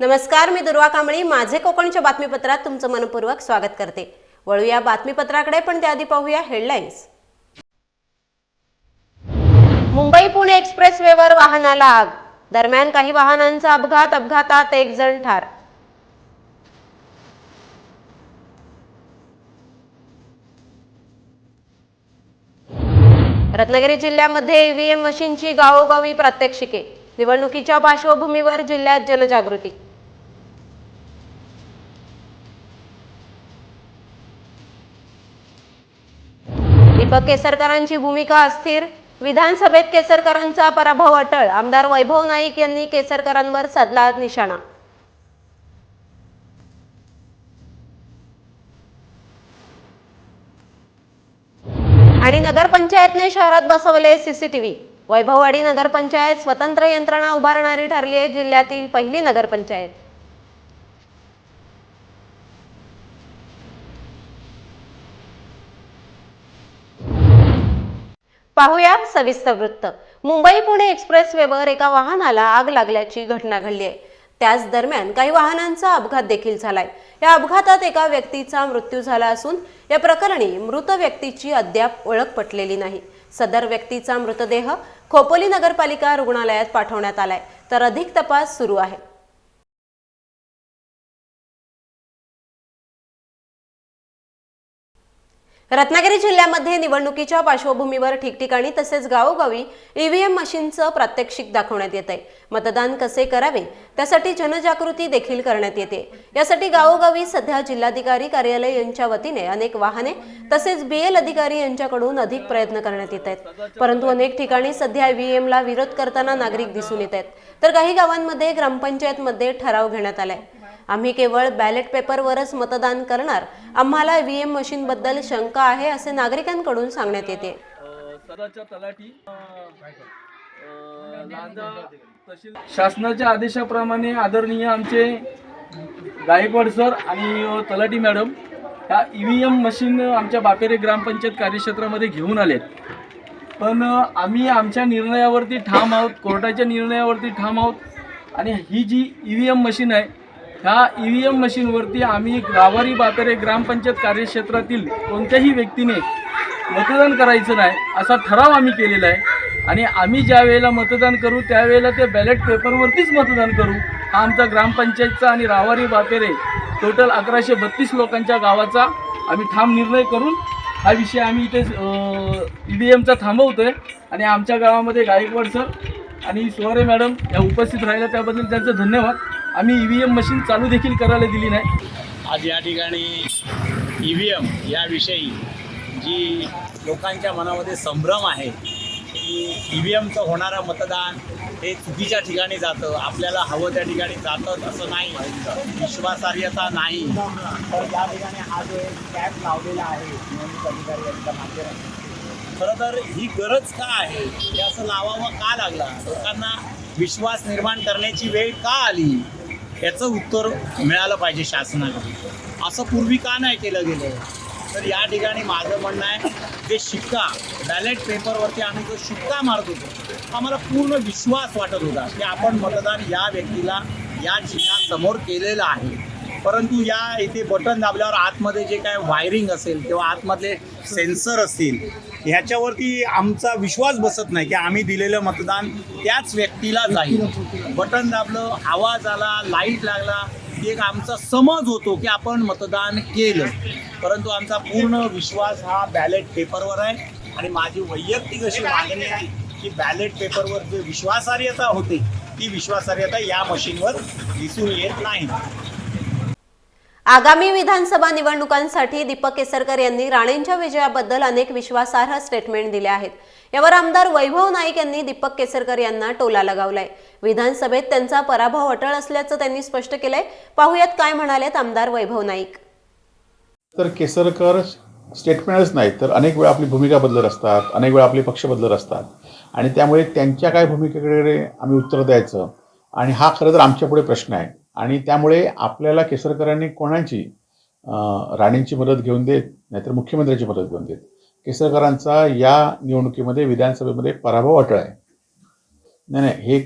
नमस्कार मी दुर्वा कांबळी. माझे कोकणच्या बातमीपत्रात तुमचं मनपूर्वक स्वागत करते. वळूया बातमीपत्राकडे पण त्याआधी पाहूया हेडलाईन्स मुंबई पुणे एक्सप्रेस वेवर वाहनाला आग. दरम्यान काही वाहनांचा अपघात अपघातात एक जण ठार. रत्नागिरी जिल्ह्यामध्ये ईव्हीएम मशीनची गावोगावी प्रात्यक्षिके. निवडणुकीच्या पार्श्वभूमीवर जिल्ह्यात जनजागृती. केसरकरांची भूमिका अस्थिर. विधानसभेत केसरकरांचा पराभव अटळ. आमदार वैभव नाईक यांनी केसरकरांवर साधला निशाणा. आणि नगरपंचायतने शहरात बसवले सीसीटीव्ही वैभववाडी नगरपंचायत स्वतंत्र यंत्रणा उभारणारी ठरली आहे. जिल्ह्यातील पहिली नगरपंचायत. पाहूया सविस्तर वृत्त. मुंबई पुणे एक्सप्रेस वेवर एका वाहनाला आग लागल्याची घटना घडली आहे. त्याच दरम्यान काही वाहनांचा अपघात देखील झालाय. या अपघातात एका व्यक्तीचा मृत्यू झाला असून या प्रकरणी मृत व्यक्तीची अद्याप ओळख पटलेली नाही. सदर व्यक्तीचा मृतदेह खोपोली नगरपालिका रुग्णालयात पाठवण्यात आलाय. तर अधिक तपास सुरू आहे. रत्नागिरी जिल्ह्यामध्ये निवडणुकीच्या पार्श्वभूमीवर ठिकठिकाणी तसेच गावोगावी ईव्हीएम मशीनचं प्रात्यक्षिक दाखवण्यात येत आहे मतदान कसे करावे? त्यासाठी जनजागृती देखील करण्यात येते. यासाठी गावोगावी सध्या जिल्हाधिकारी कार्यालय यांच्या वतीने अनेक वाहने तसेच बीएल अधिकारी यांच्याकडून अधिक प्रयत्न करण्यात येत आहेत. परंतु अनेक ठिकाणी सध्या ईव्हीएम ला विरोध करताना नागरिक दिसून येत आहेत. तर काही गावांमध्ये ग्रामपंचायतमध्ये ठराव घेण्यात आलाय. आम्ही केवळ बॅलेट पेपरवरच मतदान करणार. आम्हाला ईव्हीएम मशीन बद्दल शंका आहे असे नागरिकांकडून सांगण्यात येते. तलाठी शासनाच्या आदेशाप्रमाणे आदरणीय आमचे गायकवाड सर आणि तलाटी तलाठी मॅडम ह्या ई व्ही एम मशीन आमच्या बापेरे ग्रामपंचायत कार्यक्षेत्रामध्ये घेऊन आलेत. पण आम्ही आमच्या निर्णयावरती ठाम आहोत कोर्टाच्या निर्णयावरती ठाम आहोत आणि ही जी ई व्ही एम मशीन आहे ह्या ई व्ही एम मशीनवरती आम्ही गावारी बातरे ग्रामपंचायत कार्यक्षेत्रातील कोणत्याही व्यक्तीने मतदान करायचं नाही असा ठराव आम्ही केलेला आहे. आणि आम्ही ज्या वेळेला मतदान करू त्यावेळेला ते बॅलेट पेपरवरतीच मतदान करू. हा आमचा ग्रामपंचायतचा आणि रावारी बापेरे टोटल अकराशे बत्तीस लोकांच्या गावाचा आम्ही ठाम निर्णय करून हा विषय आम्ही इथे ई व्ही एमचा थांबवतो आहे आणि आमच्या गावामध्ये गायकवाड सर आणि सुवारे मॅडम या उपस्थित राहिल्या त्याबद्दल त्यांचं धन्यवाद. आम्ही ई व्ही एम मशीन चालू देखील करायला दिली नाही. आज या ठिकाणी ई व्ही एम याविषयी जी लोकांच्या मनामध्ये संभ्रम आहे की ई व्ही एमचं होणारं मतदान हे चुकीच्या ठिकाणी जातं आपल्याला हवं त्या ठिकाणी जातं असं नाही. विश्वासार्हता नाही. तर या ठिकाणी हा जो एक कॅप लावलेला आहे निवडणूक अधिकारी यांच्या माध्यमातून. खरं तर ही गरज का आहे? हे असं लावावं का लागला? लोकांना विश्वास निर्माण करण्याची वेळ का आली? याचं उत्तर मिळालं पाहिजे शासनाकडून असं पूर्वी का नाही केलं गेलं? तर या ठिकाणी माझं म्हणणं आहे जे शिक्का बॅलेट पेपरवरती आम्ही जो शिक्का मारत होतो आम्हाला पूर्ण विश्वास वाटत होता की आपण मतदान या व्यक्तीला या चिन्हासमोर केलेलं आहे. परंतु या इथे बटन दाबल्यावर आतमध्ये जे काय वायरिंग असेल किंवा आतमधले सेन्सर असतील ह्याच्यावरती आमचा विश्वास बसत नाही की आम्ही दिलेलं मतदान त्याच व्यक्तीला जाईल. बटन दाबलं आवाज आला लाइट लागला की एक आमचा समज होतो की आपण मतदान केलं. परंतु आमचा पूर्ण विश्वास हा बॅलेट पेपरवर आहे. आणि माझी वैयक्तिक अशी मागणी आहे की बॅलेट पेपरवर जे विश्वासार्हता होते ती विश्वासार्हता या मशीनवर दिसून येत नाही. आगामी विधानसभा निवडणुकांसाठी दीपक केसरकर यांनी राणेंच्या विजयाबद्दल अनेक विश्वासार्ह स्टेटमेंट दिले आहेत. यावर आमदार वैभव नाईक यांनी दीपक केसरकर यांना टोला लगावलाय. विधानसभेत त्यांचा पराभव अटळ असल्याचं त्यांनी स्पष्ट केलंय. पाहुयात काय म्हणालेत आमदार वैभव नाईक. तर केसरकर स्टेटमेंटच नाही तर अनेक वेळा आपली भूमिका बदलत असतात अनेक वेळा आपले पक्ष बदलत असतात. आणि त्यामुळे त्यांच्या काय भूमिकेकडे आम्ही उत्तर द्यायचं? आणि हा खरं तर आमच्या पुढे प्रश्न आहे. आणि त्यामुळे आपल्याला केसरकरांनी कोणाची राणेंची मदत घेऊन देत नाहीतर मुख्यमंत्र्यांची मदत घेऊन देत. केसरकरांचा या निवडणुकीमध्ये विधानसभेमध्ये पराभव अटळ आहे. नाही नाही हे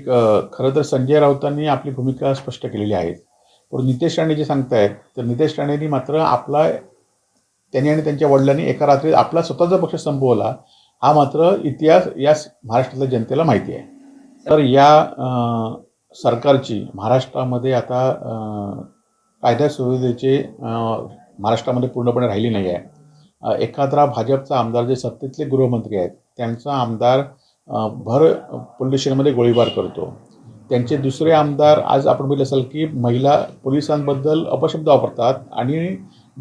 खरं तर संजय राऊतांनी आपली भूमिका स्पष्ट केलेली आहे. पण नितेश राणे जे सांगतायत तर नितेश राणेंनी मात्र आपला त्यांनी आणि त्यांच्या वडिलांनी एका रात्रीत आपला स्वतःचा पक्ष संपवला हा मात्र इतिहास या महाराष्ट्रातल्या जनतेला माहिती आहे. तर या सरकारची महाराष्ट्रामध्ये आता कायदा सुविधेचे महाराष्ट्रामध्ये पूर्णपणे राहिली नाही आहे. एखादा भाजपचा आमदार जे सत्तेतले गृहमंत्री आहेत त्यांचा आमदार भर पोलीस स्टेशनमध्ये गोळीबार करतो. त्यांचे दुसरे आमदार आज आपण बघितलं असेल की महिला पोलिसांबद्दल अपशब्द वापरतात आणि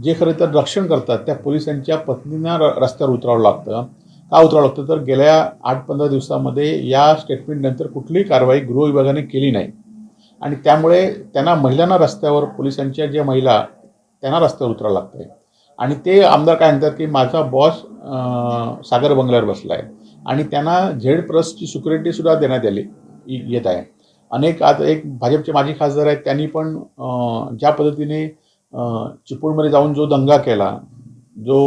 जे खरं तर रक्षण करतात त्या पोलिसांच्या पत्नींना र- रस्त्यावर उतरावं लागतं. का उतरावं लागतं. तर गेल्या आठ पंधरा दिवसामध्ये या स्टेटमेंटनंतर कुठलीही कारवाई गृह विभागाने केली नाही. आणि त्यामुळे त्यांना महिलांना रस्त्यावर पोलिसांच्या ज्या महिला त्यांना रस्त्यावर उतरावं लागतं आहे आणि ते आमदार काय म्हणतात की माझा बॉस सागर बंगल्यावर बसला आहे आणि त्यांना झेड प्लसची सिक्युरिटीसुद्धा देण्यात आली येत आहे. अनेक आज एक भाजपचे माजी खासदार आहेत त्यांनी पण ज्या पद्धतीने चिपळूणमध्ये जाऊन जो दंगा केला जो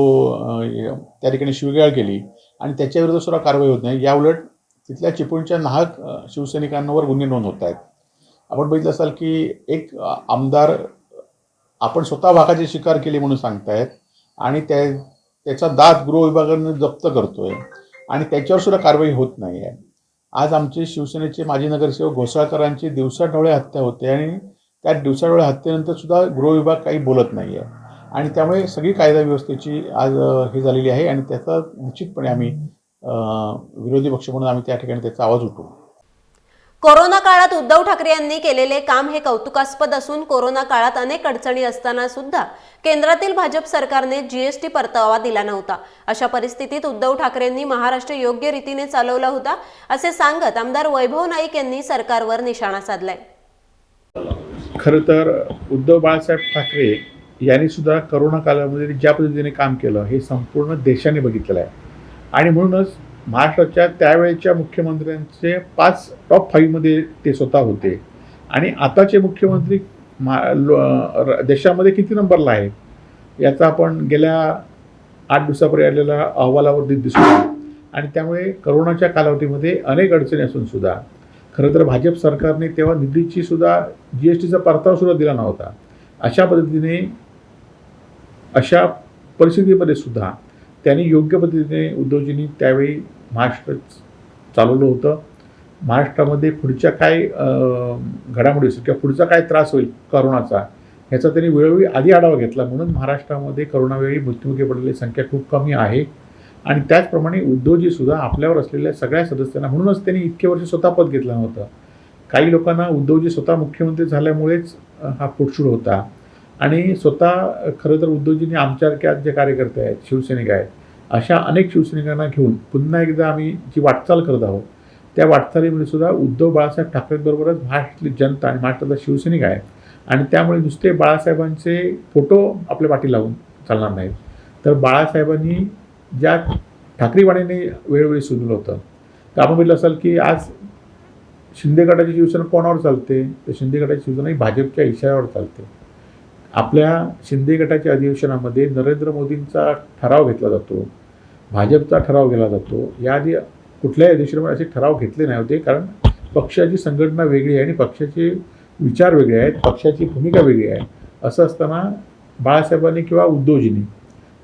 त्या ठिकाणी शिवगाळ केली आणि त्याच्याविरुद्ध सुद्धा कारवाई होत नाही. याउलट तिथल्या चिपळूणच्या नाहक शिवसैनिकांवर गुन्हे नोंद होत आहेत. आपण बघितलं असाल की एक आमदार आपण स्वतः भागाची शिकार केली म्हणून सांगतायत आणि त्या त्याचा दात गृह विभागाने जप्त करतोय आणि त्याच्यावर सुद्धा कारवाई होत नाही आहे आज आमचे शिवसेनेचे माजी नगरसेवक घोसाळकरांची दिवसाढवळे हत्या होते आणि त्या दिवसाढवळ्या हत्येनंतर सुद्धा गृह विभाग काही बोलत नाही आहे आणि त्यामुळे सगळी कायदा व्यवस्थेची आज हे झालेली आहे आणि त्याचा निश्चितपणे आम्ही विरोधी पक्ष म्हणून आम्ही त्या ठिकाणी त्याचा आवाज उठवू. कोरोना काळात उद्धव ठाकरे यांनी केलेले काम हे कौतुकास्पद असून कोरोना काळात अनेक अडचणी असताना सुद्धा केंद्रातील भाजप सरकारने जीएसटी परतावा दिला नव्हता. अशा परिस्थितीत उद्धव ठाकरेंनी महाराष्ट्र योग्य रीतीने चालवला होता असे सांगत आमदार वैभव नाईक यांनी सरकारवर निशाणा साधलाय. खरं तर उद्धव बाळासाहेब ठाकरे यांनी सुद्धा करोना कालामध्ये ज्या पद्धतीने काम केलं हे संपूर्ण देशाने बघितलेलं आहे. आणि म्हणूनच महाराष्ट्राच्या त्यावेळेच्या मुख्यमंत्र्यांचे पाच टॉप फाईव्हमध्ये ते स्वतः होते. आणि आताचे मुख्यमंत्री मा लो- र- देशामध्ये किती नंबरला आहे याचा आपण गेल्या आठ दिवसापूर्वी आलेल्या अहवालावर दिसतो दिसून आणि त्यामुळे करोनाच्या कालावधीमध्ये अनेक अडचणी असून सुद्धा खरं तर भाजप सरकारने तेव्हा निधीची सुद्धा जी एस टीचा परतावा सुद्धा दिला नव्हता. अशा पद्धतीने अशा परिस्थितीमध्ये सुद्धा त्यांनी योग्य पद्धतीने उद्धवजींनी त्यावेळी महाराष्ट्र चालवलं होतं. महाराष्ट्रामध्ये पुढच्या काय घडामोडी असतील किंवा पुढचा काय त्रास होईल करोनाचा ह्याचा त्यांनी वेळोवेळी आधी आढावा घेतला. म्हणून महाराष्ट्रामध्ये करोनावेळी मृत्युमुखी पडलेली संख्या खूप कमी आहे. आणि त्याचप्रमाणे उद्धवजी सुद्धा आपल्यावर असलेल्या सगळ्या सदस्यांना म्हणूनच त्यांनी इतके वर्ष स्वतः पद घेतलं नव्हतं. काही लोकांना उद्धवजी स्वतः मुख्यमंत्री झाल्यामुळेच हा पुटशूर होता. आणि स्वतः खरं तर उद्धवजींनी आमच्यासारख्या जे कार्यकर्ते आहेत शिवसैनिक आहेत अशा अनेक शिवसैनिकांना घेऊन पुन्हा एकदा आम्ही जी वाटचाल करत आहोत त्या वाटचालीमध्ये सुद्धा उद्धव बाळासाहेब ठाकरेंबरोबरच महाराष्ट्रातली जनता आणि महाराष्ट्रातला शिवसैनिक आहे आणि त्यामुळे नुसते बाळासाहेबांचे फोटो आपल्या पाठी लावून चालणार नाहीत. तर बाळासाहेबांनी ज्या ठाकरेवाडीने वेळोवेळी सुचलं होतं तर आपण म्हटलं असाल की आज शिंदे गटाची शिवसेना कोणावर चालते? तर शिंदे गटाची शिवसेना ही भाजपच्या इशाऱ्यावर चालते. आपल्या शिंदे गटाच्या अधिवेशनामध्ये नरेंद्र मोदींचा ठराव घेतला जातो भाजपचा ठराव केला जातो. याआधी कुठल्याही अधिवेशनामध्ये असे ठराव घेतले नाही होते कारण पक्षाची संघटना वेगळी आहे आणि पक्षाचे विचार वेगळे आहेत पक्षाची भूमिका वेगळी आहे. असं असताना बाळासाहेबांनी किंवा उद्धवजींनी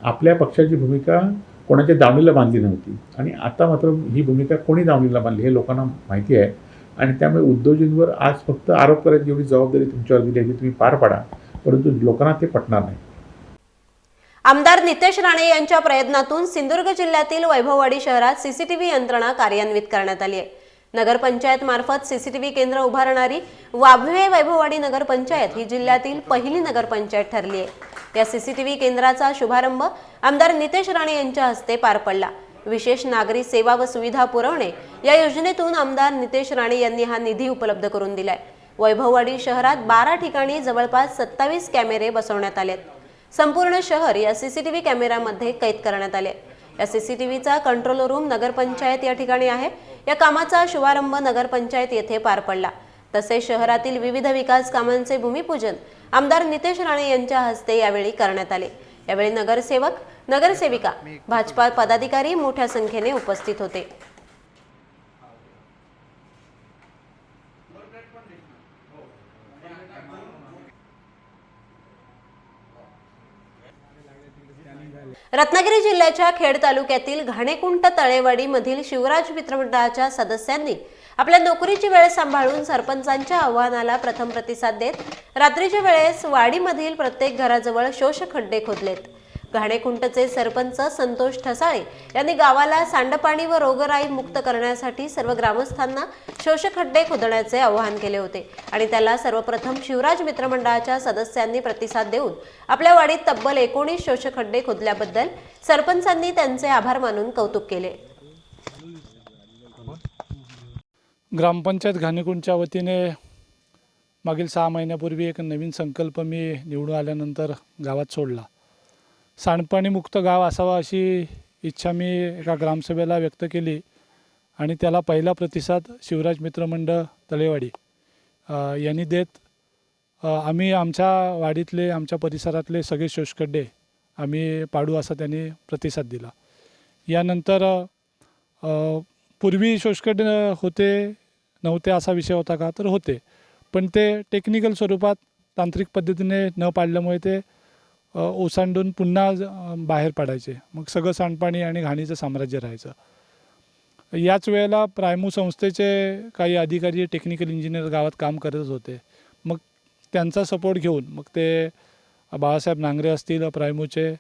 आपल्या पक्षाची भूमिका कोणाच्या दावणीला बांधली नव्हती. आणि आता मात्र ही भूमिका कोणी दावणीला बांधली हे लोकांना माहिती आहे. आणि त्यामुळे उद्धवजींवर आज फक्त आरोप करायची एवढी जबाबदारी तुमच्यावर दिली आहे की तुम्ही पार पाडा. परंतु लोकांना ते पटणार नाही. आमदार नितेश राणे यांच्या प्रयत्नातून सिंधुदुर्ग जिल्ह्यातील वैभववाडी शहरात सीसीटीव्ही यंत्रणा कार्यान्वित करण्यात आली आहे. नगरपंचायत मार्फत सीसीटीव्ही केंद्र उभारणारी वाभवे वैभववाडी नगरपंचायत ही जिल्ह्यातील पहिली नगरपंचायत ठरली आहे. या सीसीटीव्ही केंद्राचा शुभारंभ आमदार नितेश राणे यांच्या हस्ते पार पडला. विशेष नागरी सेवा व सुविधा पुरवणे या योजनेतून आमदार नितेश राणे यांनी हा निधी उपलब्ध करून दिलाय. वैभववाडी शहरात बारा ठिकाणी जवळपास सत्तावीस कॅमेरे बसवण्यात आलेत. संपूर्ण शहर या सीसीटीव्ही कॅमेऱ्यामध्ये कैद करण्यात आले. या सीसीटीव्हीचा कंट्रोल रूम नगरपंचायत या ठिकाणी आहे. या कामाचा शुभारंभ नगरपंचायत येथे पार पडला. तसेच शहरातील विविध विकास कामांचे भूमिपूजन आमदार नितेश राणे यांच्या हस्ते यावेळी करण्यात आले. यावेळी नगरसेवक नगरसेविका भाजपा पदाधिकारी मोठ्या संख्येने उपस्थित होते. रत्नागिरी जिल्ह्याच्या खेड तालुक्यातील घाणेकुंट तळेवाडीमधील शिवराज मित्रमंडळाच्या सदस्यांनी आपल्या नोकरीची वेळ सांभाळून सरपंचांच्या आव्हानाला प्रथम प्रतिसाद देत रात्रीच्या वेळेस वाडीमधील प्रत्येक घराजवळ शोषखड्डे खोदलेत. घाणेकुंटचे सरपंच संतोष ठसाळे यांनी गावाला सांडपाणी व रोगराई मुक्त करण्यासाठी सर्व ग्रामस्थांना शोषखड्डे खोदण्याचे आवाहन केले होते. आणि त्याला सर्वप्रथम शिवराज मित्रमंडळाच्या सदस्यांनी प्रतिसाद देऊन आपल्या वाडीत तब्बल एकोणीस शोषखड्डे खोदल्याबद्दल सरपंचांनी त्यांचे आभार मानून कौतुक केले. ग्रामपंचायत घाणेकुंडच्या वतीने मागील सहा महिन्यापूर्वी एक नवीन संकल्प मी निवडून आल्यानंतर गावात सोडला. सांडपाणीमुक्त गाव असावा अशी इच्छा मी एका ग्रामसभेला व्यक्त केली. आणि त्याला पहिला प्रतिसाद शिवराज मित्रमंडळ तळेवाडी यांनी देत आम्ही आमच्या वाडीतले आमच्या परिसरातले सगळे शोषखड्डे आम्ही पाडू असा त्यांनी प्रतिसाद दिला. यानंतर पूर्वी शोषखड्डे होते नव्हते असा विषय होता का? तर होते. पण ते टेक्निकल स्वरूपात तांत्रिक पद्धतीने न पाडल्यामुळे ते ओसांडून पुन्हा बाहेर पडायचे. मग सगळं सांडपाणी आणि घाणीचं साम्राज्य राहायचं. याच वेळेला प्रायमू संस्थेचे काही अधिकारी टेक्निकल इंजिनियर गावात काम करत होते. मग त्यांचा सपोर्ट घेऊन मग ते बाळासाहेब नांगरे असतील प्रायमूचे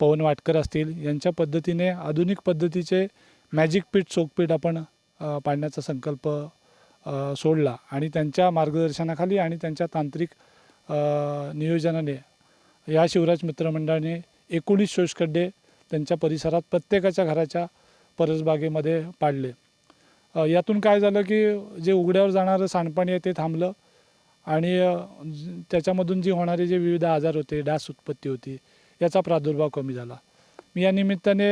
पवन वाटकर असतील यांच्या पद्धतीने आधुनिक पद्धतीचे मॅजिक पीठ चोकपीठ आपण पाडण्याचा संकल्प सोडला. आणि त्यांच्या मार्गदर्शनाखाली आणि त्यांच्या तांत्रिक नियोजनाने या शिवराज मित्रमंडळाने एकोणीस शोषखड्डे त्यांच्या परिसरात प्रत्येकाच्या घराच्या परसबागेमध्ये पाडले. यातून काय झालं की जे उघड्यावर जाणारं सांडपाणी आहे ते थांबलं आणि त्याच्यामधून जी होणारे जे विविध आजार होते डास उत्पत्ती होती याचा प्रादुर्भाव कमी झाला. मी या निमित्ताने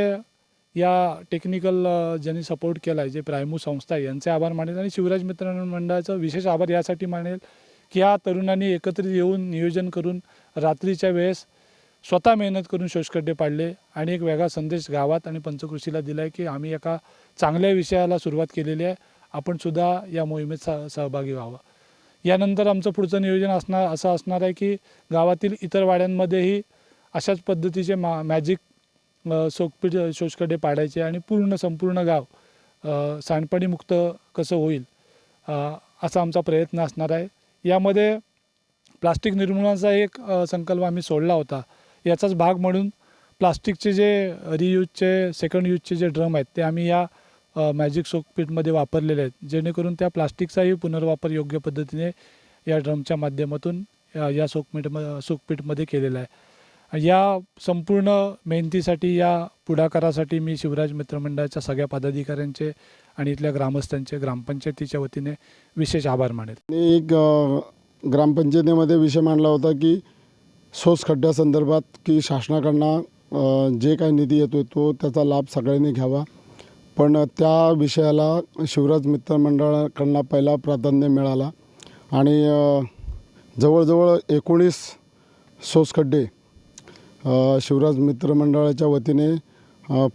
या टेक्निकल ज्यांनी सपोर्ट केला आहे जे प्रायमू संस्था आहे यांचे आभार मानेल आणि शिवराज मित्र मंडळाचं विशेष आभार यासाठी मानेल की या तरुणांनी एकत्रित येऊन नियोजन करून रात्रीच्या वेळेस स्वतः मेहनत करून शोषखड्डे पाडले आणि एक वेगळा संदेश गावात आणि पंचकृषीला दिला आहे की आम्ही एका चांगल्या विषयाला सुरुवात केलेली आहे. आपणसुद्धा या मोहिमेत सह सहभागी व्हावं. यानंतर आमचं पुढचं नियोजन असणार असं असणार आहे की गावातील इतर वाड्यांमध्येही अशाच पद्धतीचे मा मॅजिक अ, सोकपीठ शोषखड्डे पाडायचे आणि पूर्ण संपूर्ण गाव सांडपाणीमुक्त कसं होईल असा आमचा प्रयत्न असणार आहे. यामध्ये प्लास्टिक निर्मूलनाचा एक संकल्प आम्ही सोडला होता. याचाच भाग म्हणून प्लास्टिकचे जे रियूजचे सेकंड यूजचे जे ड्रम आहेत ते आम्ही या मॅजिक सोकपीटमध्ये वापरलेले आहेत. जेणेकरून त्या प्लास्टिकचाही पुनर्वापर योग्य पद्धतीने या ड्रमच्या माध्यमातून या या म सोकपीटमध्ये केलेला आहे. या संपूर्ण मेहनतीसाठी या पुढाकारासाठी मी शिवराज मित्रमंडळाच्या सगळ्या पदाधिकाऱ्यांचे आणि इथल्या ग्रामस्थांचे ग्रामपंचायतीच्या वतीने विशेष आभार मानेल. एक ग्रामपंचायतीमध्ये विषय मांडला होता की सोस खड्ड्यासंदर्भात की शासनाकडनं जे काही निधी येतो तो त्याचा लाभ सगळ्यांनी घ्यावा. पण त्या विषयाला शिवराज मित्रमंडळाकडनं पहिला प्राधान्य मिळाला. आणि जवळजवळ एकोणीस सोसखड्डे शिवराज मित्र मंडळाच्या वतीने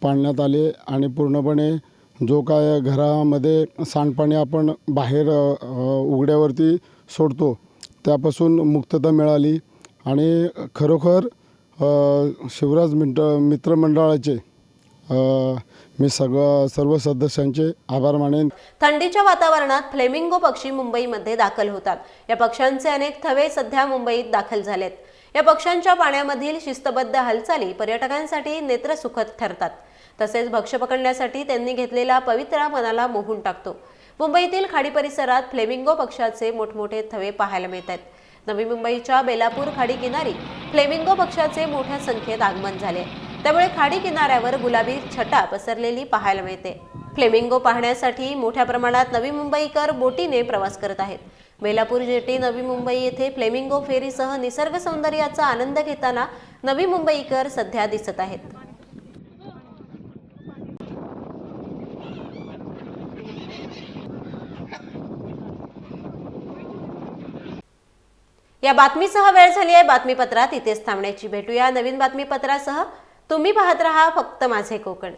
पाळण्यात आले आणि पूर्णपणे जो काय घरामध्ये सांडपाणी आपण बाहेर उघड्यावरती सोडतो त्यापासून मुक्तता मिळाली आणि खरोखर शिवराज मित्र मित्रमंडळाचे मी सगळं सर्व सदस्यांचे आभार मानेन. थंडीच्या वातावरणात फ्लेमिंगो पक्षी मुंबईमध्ये दाखल होतात. या पक्ष्यांचे अनेक थवे सध्या मुंबईत दाखल झालेत. या पक्ष्यांच्या पाण्यामधील शिस्तबद्ध हालचाली पर्यटकांसाठी नेत्रसुखद ठरतात. तसेच भक्ष पकडण्यासाठी त्यांनी घेतलेला पवित्रा मनाला मोहून टाकतो. मुंबईतील खाडी परिसरात फ्लेमिंगो पक्षाचे मोठमोठे थवे पाहायला मिळत आहेत नवी मुंबईच्या बेलापूर खाडी किनारी फ्लेमिंगो पक्षाचे मोठ्या संख्येत आगमन झाले. त्यामुळे खाडी किनाऱ्यावर गुलाबी छटा पसरलेली पाहायला मिळते. फ्लेमिंगो पाहण्यासाठी मोठ्या प्रमाणात नवी मुंबईकर बोटीने प्रवास करत आहेत. बेलापूर जेटी नवी मुंबई येथे फ्लेमिंगो फेरीसह निसर्ग सौंदर्याचा आनंद घेताना नवी मुंबईकर सध्या दिसत आहेत. या बातमीसह वेळ झाली आहे बातमीपत्रात. इथेच थांबण्याची भेटूया. नवीन बातमीपत्रासह तुम्ही पाहत रहा फक्त माझे कोकण.